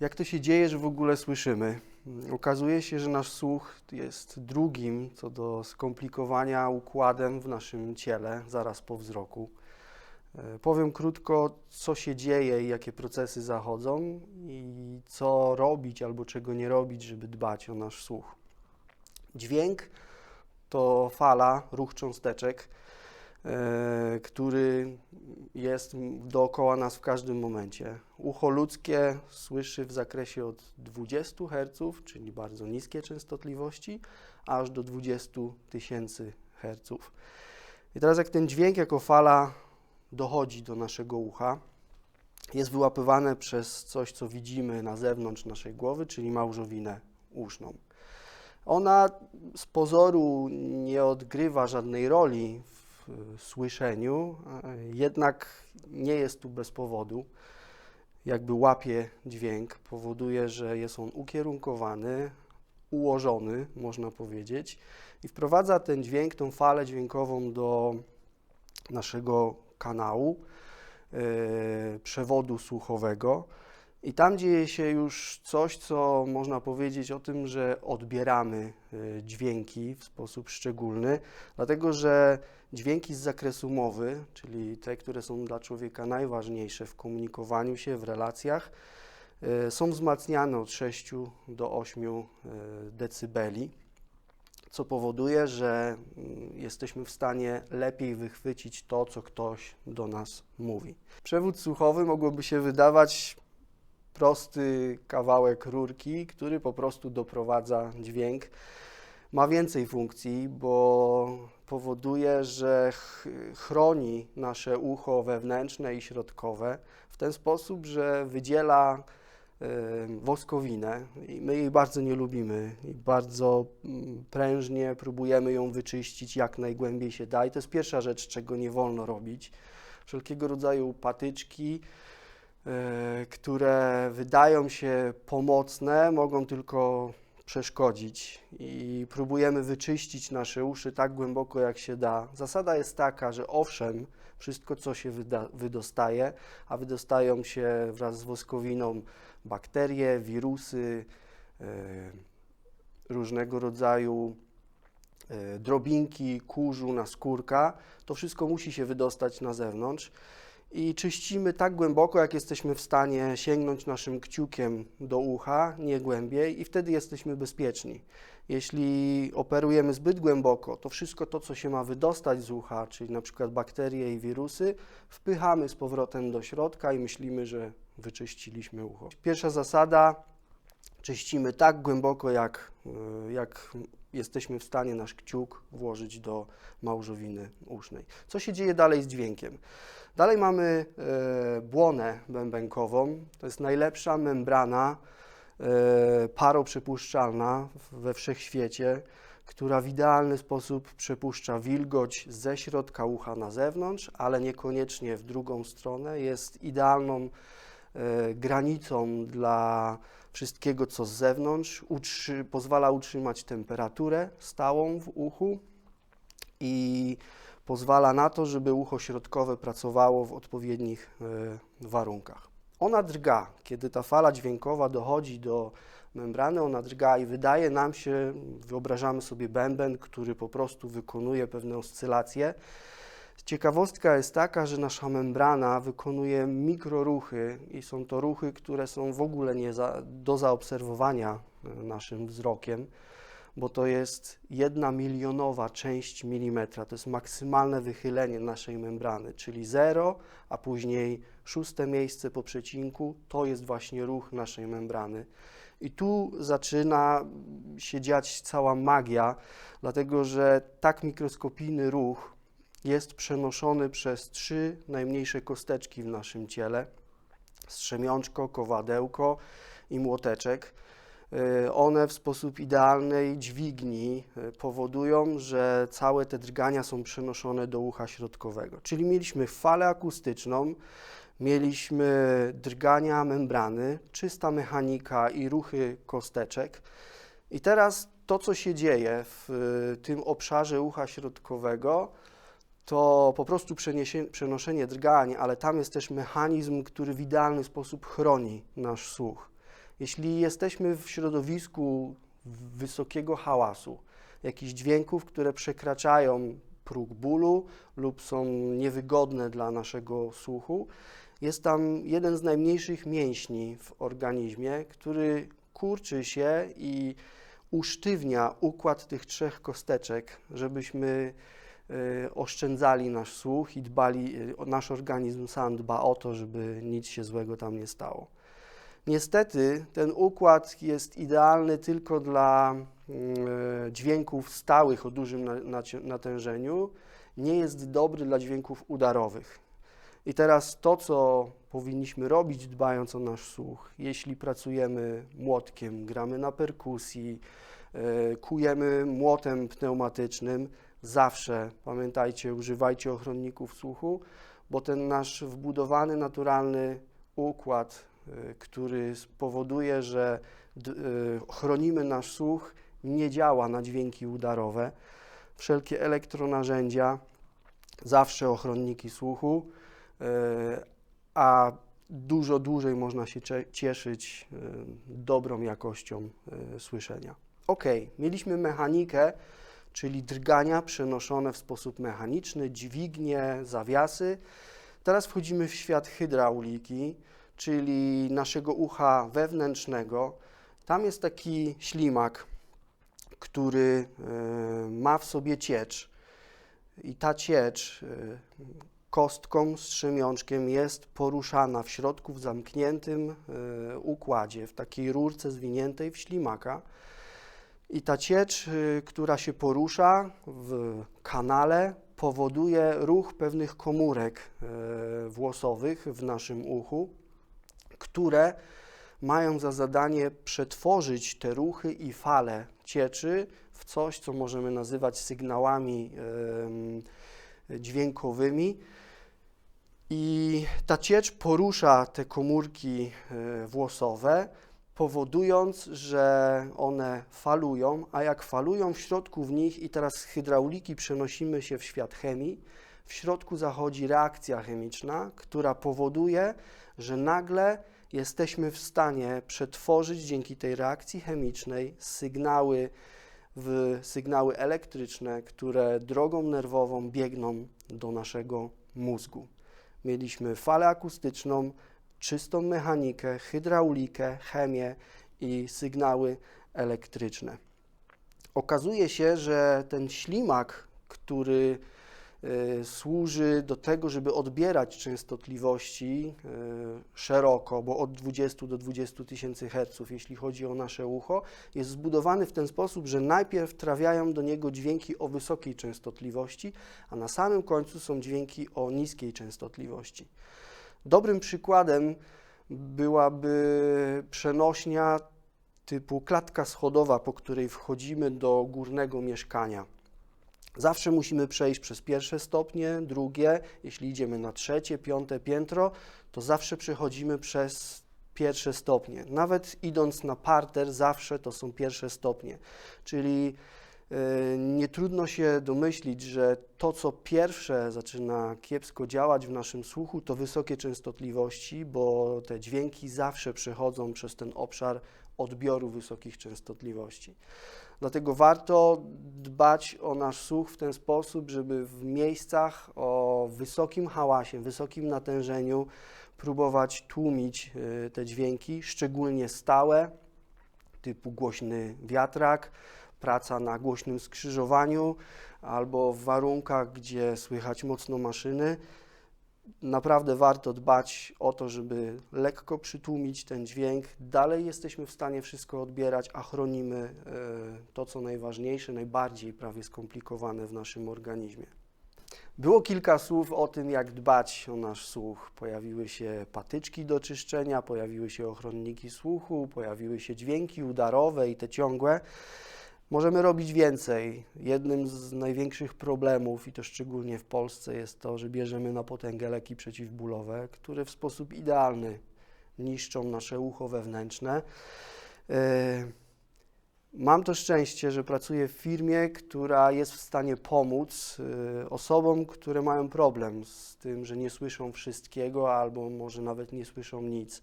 Jak to się dzieje, że w ogóle słyszymy? Okazuje się, że nasz słuch jest drugim co do skomplikowania układem w naszym ciele zaraz po wzroku. E, Powiem krótko, co się dzieje i jakie procesy zachodzą i co robić albo czego nie robić, żeby dbać o nasz słuch. Dźwięk to fala, ruch cząsteczek, który jest dookoła nas w każdym momencie. Ucho ludzkie słyszy w zakresie od 20 Hz, czyli bardzo niskie częstotliwości, aż do 20 tysięcy Hz. I teraz jak ten dźwięk jako fala dochodzi do naszego ucha, jest wyłapywane przez coś, co widzimy na zewnątrz naszej głowy, czyli małżowinę uszną. Ona z pozoru nie odgrywa żadnej roli w słyszeniu, a jednak nie jest tu bez powodu. Jakby łapie dźwięk, powoduje, że jest on ukierunkowany, ułożony, można powiedzieć, i wprowadza ten dźwięk, tą falę dźwiękową do naszego kanału, y, przewodu słuchowego. I tam dzieje się już coś, co można powiedzieć o tym, że odbieramy y, dźwięki w sposób szczególny, dlatego że dźwięki z zakresu mowy, czyli te, które są dla człowieka najważniejsze w komunikowaniu się, w relacjach, y, są wzmacniane od 6 do 8 y, decybeli, co powoduje, że mm, jesteśmy w stanie lepiej wychwycić to, co ktoś do nas mówi. Przewód słuchowy mogłoby się wydawać prosty kawałek rurki, który po prostu doprowadza dźwięk. Ma więcej funkcji, bo powoduje, że ch- chroni nasze ucho wewnętrzne i środkowe w ten sposób, że wydziela woskowinę i my jej bardzo nie lubimy i bardzo mm, prężnie próbujemy ją wyczyścić jak najgłębiej się da i to jest pierwsza rzecz, czego nie wolno robić. Wszelkiego rodzaju patyczki, które wydają się pomocne, mogą tylko przeszkodzić i próbujemy wyczyścić nasze uszy tak głęboko jak się da. Zasada jest taka, że owszem, wszystko co się wyda, wydostaje, a wydostają się wraz z woskowiną bakterie, wirusy, e, różnego rodzaju e, drobinki kurzu, naskórka, to wszystko musi się wydostać na zewnątrz i czyścimy tak głęboko, jak jesteśmy w stanie sięgnąć naszym kciukiem do ucha, nie głębiej, i wtedy jesteśmy bezpieczni. Jeśli operujemy zbyt głęboko, to wszystko to, co się ma wydostać z ucha, czyli na przykład bakterie i wirusy, wpychamy z powrotem do środka i myślimy, że wyczyściliśmy ucho. Pierwsza zasada: czyścimy tak głęboko, jak, y, jak jesteśmy w stanie nasz kciuk włożyć do małżowiny usznej. Co się dzieje dalej z dźwiękiem? Dalej mamy e, błonę bębenkową. To jest najlepsza membrana e, paroprzepuszczalna we wszechświecie, która w idealny sposób przepuszcza wilgoć ze środka ucha na zewnątrz, ale niekoniecznie w drugą stronę. Jest idealną granicą dla wszystkiego, co z zewnątrz. Utrzy, pozwala utrzymać temperaturę stałą w uchu i pozwala na to, żeby ucho środkowe pracowało w odpowiednich e, warunkach. Ona drga, kiedy ta fala dźwiękowa dochodzi do membrany, ona drga i wydaje nam się, wyobrażamy sobie bęben, który po prostu wykonuje pewne oscylacje. Ciekawostka jest taka, że nasza membrana wykonuje mikroruchy i są to ruchy, które są w ogóle nie za, do zaobserwowania e, naszym wzrokiem bo to jest jedna milionowa część milimetra. To jest maksymalne wychylenie naszej membrany, czyli zero, a później szóste miejsce po przecinku, to jest właśnie ruch naszej membrany. I tu zaczyna się dziać cała magia, dlatego że tak mikroskopijny ruch jest przenoszony przez trzy najmniejsze kosteczki w naszym ciele: strzemiączko, kowadełko i młoteczek. Y, One w sposób idealnej dźwigni y, powodują, że całe te drgania są przenoszone do ucha środkowego. Czyli mieliśmy falę akustyczną, mieliśmy drgania membrany, czysta mechanika i ruchy kosteczek. I teraz to, co się dzieje w y, tym obszarze ucha środkowego, to po prostu przenoszenie drgań, ale tam jest też mechanizm, który w idealny sposób chroni nasz słuch. Jeśli jesteśmy w środowisku wysokiego hałasu, jakichś dźwięków, które przekraczają próg bólu lub są niewygodne dla naszego słuchu, jest tam jeden z najmniejszych mięśni w organizmie, który kurczy się i usztywnia układ tych trzech kosteczek, żebyśmy oszczędzali nasz słuch i dbali, y, nasz organizm sam dba o to, żeby nic się złego tam nie stało. Niestety ten układ jest idealny tylko dla y, dźwięków stałych o dużym natężeniu, nie jest dobry dla dźwięków udarowych. I teraz to, co powinniśmy robić, dbając o nasz słuch, jeśli pracujemy młotkiem, gramy na perkusji, e, kujemy młotem pneumatycznym, zawsze pamiętajcie, używajcie ochronników słuchu, bo ten nasz wbudowany, naturalny układ, e, który spowoduje, że e, chronimy nasz słuch, nie działa na dźwięki udarowe. Wszelkie elektronarzędzia, zawsze ochronniki słuchu, a dużo dłużej można się cieszyć dobrą jakością słyszenia. Ok, mieliśmy mechanikę, czyli drgania przenoszone w sposób mechaniczny, dźwignie, zawiasy. Teraz wchodzimy w świat hydrauliki, czyli naszego ucha wewnętrznego. Tam jest taki ślimak, który ma w sobie ciecz. I ta ciecz kostką, strzemiączkiem jest poruszana w środku w zamkniętym y, układzie, w takiej rurce zwiniętej w ślimaka. I ta ciecz, y, która się porusza w kanale, powoduje ruch pewnych komórek y, włosowych w naszym uchu, które mają za zadanie przetworzyć te ruchy i fale cieczy w coś, co możemy nazywać sygnałami dźwiękowymi. I ta ciecz porusza te komórki e, włosowe, powodując, że one falują, a jak falują w środku w nich, i teraz z hydrauliki przenosimy się w świat chemii, w środku zachodzi reakcja chemiczna, która powoduje, że nagle jesteśmy w stanie przetworzyć dzięki tej reakcji chemicznej sygnały w sygnały elektryczne, które drogą nerwową biegną do naszego mózgu. Mieliśmy falę akustyczną, czystą mechanikę, hydraulikę, chemię i sygnały elektryczne. Okazuje się, że ten ślimak, który y, służy do tego, żeby odbierać częstotliwości y, szeroko, bo od 20 do 20 tysięcy herców, jeśli chodzi o nasze ucho, jest zbudowany w ten sposób, że najpierw trafiają do niego dźwięki o wysokiej częstotliwości, a na samym końcu są dźwięki o niskiej częstotliwości. Dobrym przykładem byłaby przenośnia typu klatka schodowa, po której wchodzimy do górnego mieszkania. Zawsze musimy przejść przez pierwsze stopnie, drugie, jeśli idziemy na trzecie, piąte piętro, to zawsze przechodzimy przez pierwsze stopnie. Nawet idąc na parter, zawsze to są pierwsze stopnie. Czyli nie trudno się domyślić, że to, co pierwsze zaczyna kiepsko działać w naszym słuchu, to wysokie częstotliwości, bo te dźwięki zawsze przechodzą przez ten obszar odbioru wysokich częstotliwości. Dlatego warto dbać o nasz słuch w ten sposób, żeby w miejscach o wysokim hałasie, wysokim natężeniu próbować tłumić y, te dźwięki, szczególnie stałe, typu głośny wiatrak, praca na głośnym skrzyżowaniu albo w warunkach, gdzie słychać mocno maszyny. Naprawdę warto dbać o to, żeby lekko przytłumić ten dźwięk. Dalej jesteśmy w stanie wszystko odbierać, a chronimy e, to, co najważniejsze, najbardziej prawie skomplikowane w naszym organizmie. Było kilka słów o tym, jak dbać o nasz słuch. Pojawiły się patyczki do czyszczenia, pojawiły się ochronniki słuchu, pojawiły się dźwięki udarowe i te ciągłe. Możemy robić więcej. Jednym z największych problemów, i to szczególnie w Polsce, jest to, że bierzemy na potęgę leki przeciwbólowe, które w sposób idealny niszczą nasze ucho wewnętrzne. E, mam to szczęście, że pracuję w firmie, która jest w stanie pomóc e, osobom, które mają problem z tym, że nie słyszą wszystkiego albo może nawet nie słyszą nic.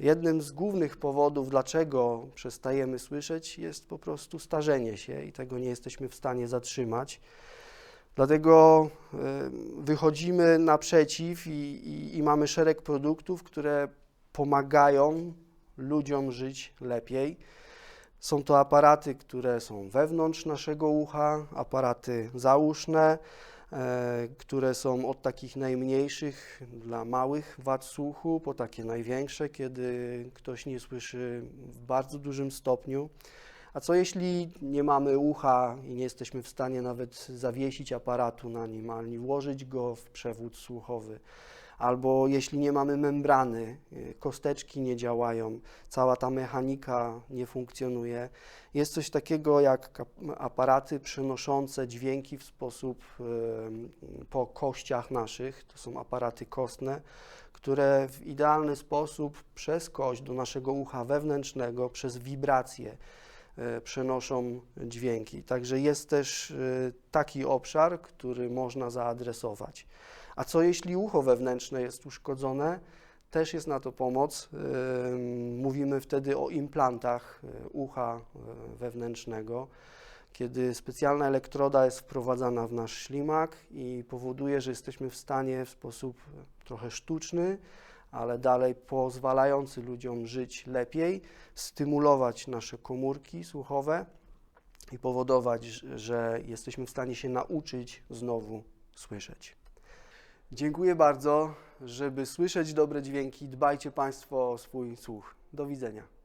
Jednym z głównych powodów, dlaczego przestajemy słyszeć, jest po prostu starzenie się i tego nie jesteśmy w stanie zatrzymać. Dlatego y, wychodzimy naprzeciw i, i, i mamy szereg produktów, które pomagają ludziom żyć lepiej. Są to aparaty, które są wewnątrz naszego ucha, aparaty zauszne, które są od takich najmniejszych dla małych wad słuchu, po takie największe, kiedy ktoś nie słyszy w bardzo dużym stopniu. A co jeśli nie mamy ucha i nie jesteśmy w stanie nawet zawiesić aparatu na nim, ani włożyć go w przewód słuchowy? Albo jeśli nie mamy membrany, y, kosteczki nie działają, cała ta mechanika nie funkcjonuje. Jest coś takiego jak aparaty przenoszące dźwięki w sposób po kościach naszych. To są aparaty kostne, które w idealny sposób przez kość do naszego ucha wewnętrznego, przez wibracje e, przenoszą dźwięki. Także jest też e, taki obszar, który można zaadresować. A co jeśli ucho wewnętrzne jest uszkodzone? Też jest na to pomoc. Mówimy wtedy o implantach e, ucha e, wewnętrznego, kiedy specjalna elektroda jest wprowadzana w nasz ślimak i powoduje, że jesteśmy w stanie w sposób e, trochę sztuczny, ale dalej pozwalający ludziom żyć lepiej, stymulować nasze komórki słuchowe i powodować, że jesteśmy w stanie się nauczyć znowu słyszeć. Dziękuję bardzo. Żeby słyszeć dobre dźwięki, dbajcie Państwo o swój słuch. Do widzenia.